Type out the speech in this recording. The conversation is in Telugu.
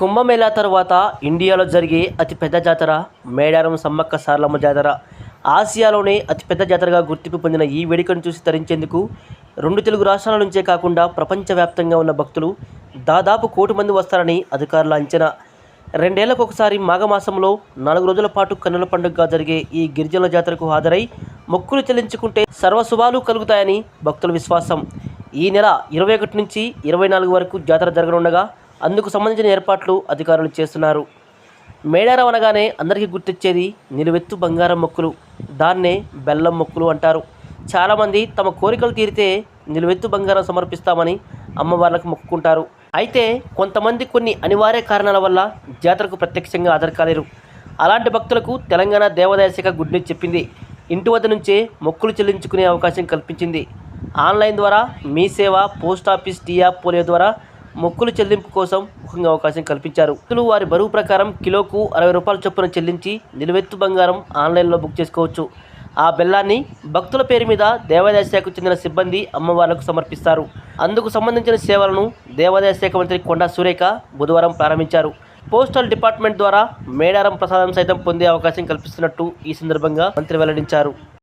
కుంభమేళా తర్వాత ఇండియాలో జరిగే అతిపెద్ద జాతర మేడారం సమ్మక్క సారలమ్మ జాతర. ఆసియాలోనే అతిపెద్ద జాతరగా గుర్తింపు పొందిన ఈ వేడుకను చూసి తరించేందుకు రెండు తెలుగు రాష్ట్రాల నుంచే కాకుండా ప్రపంచవ్యాప్తంగా ఉన్న భక్తులు దాదాపు కోటి మంది వస్తారని అధికారుల అంచనా. రెండేళ్ళకు ఒకసారి మాఘమాసంలో నాలుగు రోజుల పాటు కన్నుల పండుగగా జరిగే ఈ గిరిజనుల జాతరకు హాజరై మొక్కులు చెల్లించుకుంటే సర్వశుభాలు కలుగుతాయని భక్తుల విశ్వాసం. ఈ నెల ఇరవై ఒకటి నుంచి ఇరవై నాలుగు వరకు జాతర జరగనుండగా అందుకు సంబంధించిన ఏర్పాట్లు అధికారులు చేస్తున్నారు. మేడారం అనగానే అందరికీ గుర్తొచ్చేది నిలువెత్తు బంగారం మొక్కులు. దాన్నే బెల్లం మొక్కులు అంటారు. చాలామంది తమ కోరికలు తీరితే నిలువెత్తు బంగారం సమర్పిస్తామని అమ్మవార్లకు మొక్కుకుంటారు. అయితే కొంతమంది కొన్ని అనివార్య కారణాల వల్ల జాతరకు ప్రత్యక్షంగా ఆదరకాలేరు అలాంటి భక్తులకు తెలంగాణ దేవాదాయ శాఖ గుడ్ న్యూస్ చెప్పింది. ఇంటి వద్ద నుంచే మొక్కులు చెల్లించుకునే అవకాశం కల్పించింది. ఆన్లైన్ ద్వారా మీ సేవ పోస్ట్ ఆఫీస్ టీ యాప్ పోలియో ద్వారా మొక్కులు చెల్లింపు కోసం ముఖ్యంగా అవకాశం కల్పించారు. రైతులు వారి బరువు ప్రకారం కిలోకు అరవై రూపాయల చొప్పున చెల్లించి నిలువెత్తు బంగారం ఆన్లైన్లో బుక్ చేసుకోవచ్చు. ఆ బెల్లాన్ని భక్తుల పేరు మీద దేవాదాయ శాఖకు చెందిన సిబ్బంది అమ్మవార్లకు సమర్పిస్తారు. అందుకు సంబంధించిన సేవలను దేవాదాయ శాఖ మంత్రి కొండా సురేఖ బుధవారం ప్రారంభించారు. పోస్టల్ డిపార్ట్మెంట్ ద్వారా మేడారం ప్రసాదం సైతం పొందే అవకాశం కల్పిస్తున్నట్టు ఈ సందర్భంగా మంత్రి వెల్లడించారు.